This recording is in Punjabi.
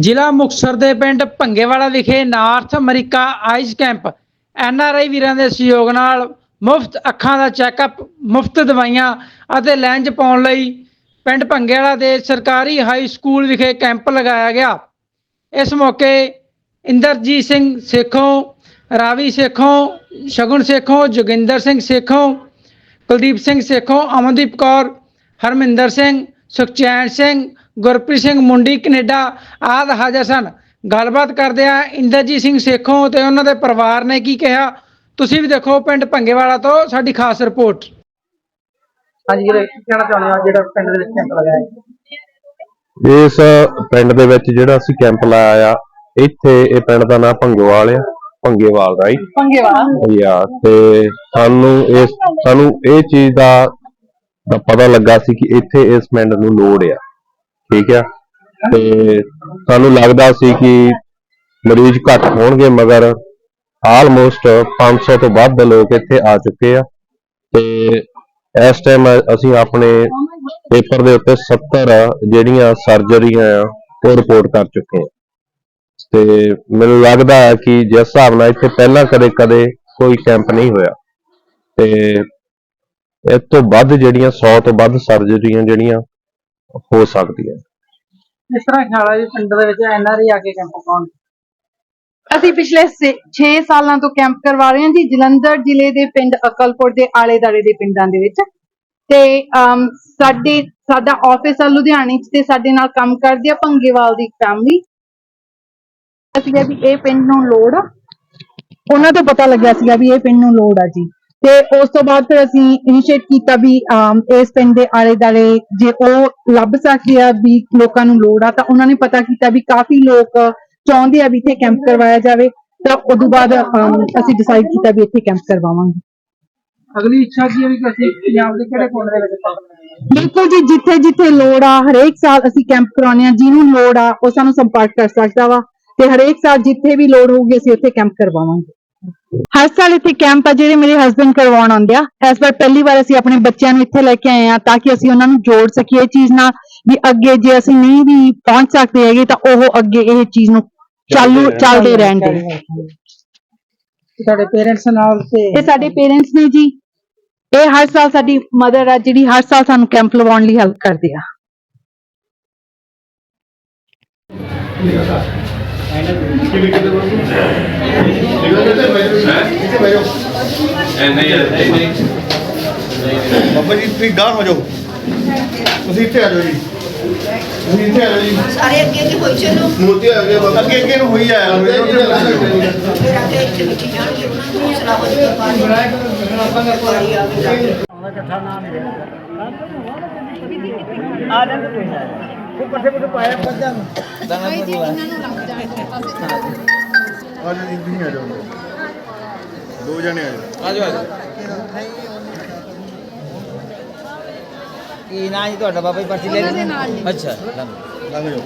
ਜ਼ਿਲ੍ਹਾ ਮੁਕਤਸਰ ਦੇ ਪਿੰਡ ਭੰਗੇਵਾਲਾ ਵਿਖੇ North America eyes camp. N R I ਵੀਰਾਂ ਦੇ ਸਹਿਯੋਗ ਨਾਲ ਮੁਫਤ ਅੱਖਾਂ ਦਾ ਚੈੱਕਅਪ, ਮੁਫਤ ਦਵਾਈਆਂ ਅਤੇ ਲੈਂਜ ਪਾਉਣ ਲਈ ਪਿੰਡ ਭੰਗੇਵਾਲਾ ਦੇ ਸਰਕਾਰੀ ਹਾਈ ਸਕੂਲ ਵਿਖੇ ਕੈਂਪ ਲਗਾਇਆ ਗਿਆ। ਇਸ ਮੌਕੇ ਇੰਦਰਜੀਤ ਸਿੰਘ ਸੇਖੋਂ, ਰਾਵੀ ਸੇਖੋਂ, ਸ਼ਗੁਨ ਸੇਖੋਂ, ਜੋਗਿੰਦਰ ਸਿੰਘ ਸੇਖੋਂ, ਕੁਲਦੀਪ ਸਿੰਘ ਸੇਖੋਂ, ਅਮਨਦੀਪ ਕੌਰ, ਹਰਮਿੰਦਰ ਸਿੰਘ ਸੁਖਚੈਨ ਸਿੰਘ ਗੁਰਪ੍ਰੀਤ ਸਿੰਘ ਮੁੰਡੀ ਕੈਨੇਡਾ ਆਦਿ ਹਾਜ਼ਰ ਸਨ। ਗੱਲਬਾਤ ਕਰਦਿਆਂ ਇੰਦਰਜੀਤ ਸਿੰਘ ਸੇਖੋਂ ਤੇ ਉਹਨਾਂ ਦੇ ਪਰਿਵਾਰ ਨੇ ਕੀ ਕਿਹਾ। ਤੁਸੀਂ ਵੀ ਦੇਖੋ ਪਿੰਡ ਭੰਗੇਵਾਲਾ ਤੋਂ ਸਾਡੀ ਖਾਸ ਰਿਪੋਰਟ। ਹਾਂਜੀ ਜਿਹੜੇ ਕੀ ਕਹਿਣਾ ਚਾਹੁੰਦੇ ਹੋ? ਜਿਹੜਾ ਪਿੰਡ ਦੇ ਵਿੱਚ ਕੈਂਪ ਲਗਾਇਆ ਇਸ ਪਿੰਡ ਦੇ ਵਿੱਚ ਜਿਹੜਾ ਅਸੀਂ ਕੈਂਪ ਲਾਇਆ ਆ ਇੱਥੇ ਇਹ ਪਿੰਡ ਦਾ ਨਾਮ ਭੰਗੇਵਾਲ ਆ। ਭੰਗੇਵਾਲ ਰਾਈਟ ਭੰਗੇਵਾਲਾ। ਯਾ ਤੇ ਸਾਨੂੰ ਇਸ ਸਾਨੂੰ ਇਹ ਚੀਜ਼ ਦਾ ਦਾ ਪਤਾ ਲੱਗਾ ਸੀ ਕਿ ਇੱਥੇ ਇਸ ਪਿੰਡ ਨੂੰ ਲੋੜ ਆ। ਠੀਕ ਆ? ਤੇ ਸਾਨੂੰ ਲੱਗਦਾ ਸੀ ਕਿ ਮਰੀਜ਼ ਘੱਟ ਹੋਣਗੇ, ਮਗਰ ਆਲਮੋਸਟ 500 ਤੋਂ ਵੱਧ ਲੋਕ ਇੱਥੇ ਆ ਚੁੱਕੇ ਆ। ਤੇ ਇਸ ਟਾਈਮ ਅਸੀਂ ਆਪਣੇ ਪੇਪਰ ਦੇ ਉੱਤੇ 70 ਜਿਹੜੀਆਂ ਸਰਜਰੀਆਂ ਆ, ਉਹ ਰਿਪੋਰਟ ਕਰ ਚੁੱਕੇ ਆ। ਤੇ ਮੈਨੂੰ ਲੱਗਦਾ ਹੈ ਕਿ ਜਿਸ ਹਿਸਾਬ ਨਾਲ ਇੱਥੇ ਪਹਿਲਾਂ ਕਦੇ ਕਦੇ ਕੋਈ ਕੈਂਪ ਨਹੀਂ ਹੋਇਆ। ਤੇ ਇਸ ਤੋਂ ਵੱਧ ਜਿਹੜੀਆਂ 100 ਤੋਂ ਵੱਧ ਸਰਜਰੀਆਂ ਜਿਹੜੀਆਂ ਹੋ ਸਕਦੀਆਂ। ਇਸ ਤਰ੍ਹਾਂ ਖਿਆਲ ਜੀ ਪਿੰਡ ਦੇ ਵਿੱਚ ਐਨ ਆਰ ਆਈ ਆ ਕੇ ਕੈਂਪ ਪਾਉਣ। ਅਸੀਂ ਪਿਛਲੇ 6 ਸਾਲਾਂ ਤੋਂ ਕੈਂਪ ਕਰਵਾ ਰਹੇ ਹਾਂ ਜੀ ਜਲੰਧਰ ਜ਼ਿਲ੍ਹੇ ਦੇ ਪਿੰਡ ਅਕਲਪੁਰ ਦੇ ਆਲੇ ਦਾਲੇ ਦੇ ਪਿੰਡਾਂ ਦੇ ਵਿੱਚ। ਤੇ ਸਾਡੇ ਸਾਡਾ ਆਫਿਸ ਆ ਲੁਧਿਆਣੇ 'ਚ ਤੇ ਸਾਡੇ ਨਾਲ ਕੰਮ ਕਰਦੀ ਆ ਭੰਗੇਵਾਲ ਦੀ ਫੈਮਿਲੀ ਅਸੀਂ ਵੀ ਇਹ ਪਿੰਡ ਨੂੰ ਲੋੜ ਆ। ਉਹਨਾਂ ਤੋਂ ਪਤਾ ਲੱਗਿਆ ਸੀਗਾ ਵੀ ਇਹ ਪਿੰਡ ਨੂੰ ਲੋੜ ਆ ਜੀ। ਤੇ ਉਸ ਤੋਂ ਬਾਅਦ ਫਿਰ ਅਸੀਂ ਇਨੀਸ਼ੀਏਟ ਕੀਤਾ ਵੀ ਇਸ ਪਿੰਡ ਦੇ ਆਲੇ ਦਾਲੇ ਜੇ ਉਹ ਲੱਭ ਸਕਦੇ ਆ ਵੀ ਲੋਕਾਂ ਨੂੰ ਲੋੜ ਆ ਤਾਂ ਉਹਨਾਂ ਨੇ ਪਤਾ ਕੀਤਾ ਵੀ ਕਾਫੀ ਲੋਕ ਚਾਹੁੰਦੇ ਆ ਵੀ ਇੱਥੇ ਕੈਂਪ ਕਰਵਾਇਆ ਜਾਵੇ ਤਾਂ ਉਦੋਂ ਬਾਅਦ ਅਸੀਂ ਡਿਸਾਈਡ ਕੀਤਾ ਵੀ ਇੱਥੇ ਕੈਂਪ ਕਰਵਾਵਾਂਗੇ। ਅਗਲੀ ਇੱਛਾ ਕੀ ਹੈ ਵੀ ਅਸੀਂ ਪੰਜਾਬ ਦੇ ਕਿਹੜੇ ਕੋਨੇ ਦੇ ਵਿੱਚ ਬਿਲਕੁਲ ਜੀ ਜਿੱਥੇ ਜਿੱਥੇ ਲੋੜ ਆ ਹਰੇਕ ਸਾਲ ਅਸੀਂ ਕੈਂਪ ਕਰਾਉਂਦੇ ਆ ਜਿਹਨੂੰ ਲੋੜ ਆ ਉਹ ਸਾਨੂੰ ਸੰਪਰਕ ਕਰ ਸਕਦਾ ਵਾ। ਤੇ ਹਰੇਕ ਸਾਲ ਜਿੱਥੇ ਵੀ ਲੋੜ ਹੋਊਗੀ ਅਸੀਂ ਉੱਥੇ ਕੈਂਪ ਕਰਵਾਵਾਂਗੇ। ਹਰ ਸਾਲ ਇੱਥੇ ਕੈਂਪ ਆ ਜਿਹੜੇ ਮੇਰੇ ਹਸਬੰਡ ਕਰਵਾਉਣ ਆਉਂਦੇ ਆ। ਇਸ ਵਾਰ ਪਹਿਲੀ ਵਾਰ ਅਸੀਂ ਆਪਣੇ ਬੱਚਿਆਂ ਨੂੰ ਇੱਥੇ ਲੈ ਕੇ ਆਏ ਆ ਤਾਂ ਕਿ ਅਸੀਂ ਉਹਨਾਂ ਨੂੰ ਜੋੜ ਸਕੀਏ ਇਹ ਚੀਜ਼ ਨਾਲ ਵੀ ਅੱਗੇ ਜੇ ਅਸੀਂ ਨਹੀਂ ਵੀ ਪਹੁੰਚ ਸਕਦੇ ਹੈਗੇ ਤਾਂ ਉਹ ਅੱਗੇ ਇਹ ਚੀਜ਼ ਨੂੰ ਚਾਲੂ ਚੱਲਦੇ ਰਹਿਣਗੇ ਤੁਹਾਡੇ ਪੇਰੈਂਟਸ ਨਾਲ ਤੇ ਇਹ ਸਾਡੇ ਪੇਰੈਂਟਸ ਨੇ ਜੀ। ਇਹ ਹਰ ਸਾਲ ਸਾਡੀ ਮਦਰ ਆ ਜਿਹੜੀ ਹਰ ਸਾਲ ਸਾਨੂੰ ਕੈਂਪ ਲਵਾਉਣ ਲਈ ਹੈਲਪ ਕਰਦੇ ਆ। ਬਾਬਾ ਜੀ ਤੁਸੀਂ ਗਾਹ ਹੋ ਜਾਓ। ਤੁਸੀਂ ਇੱਥੇ ਆ ਜਾਓ ਜੀ। ਤੁਸੀਂ ਇੱਥੇ ਆ ਜਾਓ ਜੀ। ਸਾਰੇ ਅੱਗੇ ਅੱਗੇ ਹੋਈ ਚੱਲੋ। ਮੋਤੀ ਆ ਗਏ ਬਾਬਾ। ਅੱਗੇ ਅੱਗੇ ਨੂੰ ਹੋਈ ਆਇਆ ਮੇਰੇ ਉੱਤੇ ਫਿਰ ਅੱਗੇ ਇੱਥੇ ਮਿੱਟੀ ਜਾਣਗੇ। ਉਹਨਾਂ ਨੂੰ ਹੌਸਲਾ ਹੋ ਜਾਊਗਾ ਪਾਣੀ ਪਾਣੀ ਆ ਗਿਆ ਆ ਜਾਓ ਜੀ ਤੁਸੀਂ ਆ ਜਾਓ ਦੋ ਜਣੇ ਆ ਜਾਓ। ਕੀ ਨਾਂ ਜੀ ਤੁਹਾਡਾ? ਬਾਬਾ ਜੀ ਪਰਚੀ ਲੈ ਲਈ? ਅੱਛਾ ਲੰਘ ਜਾਓ।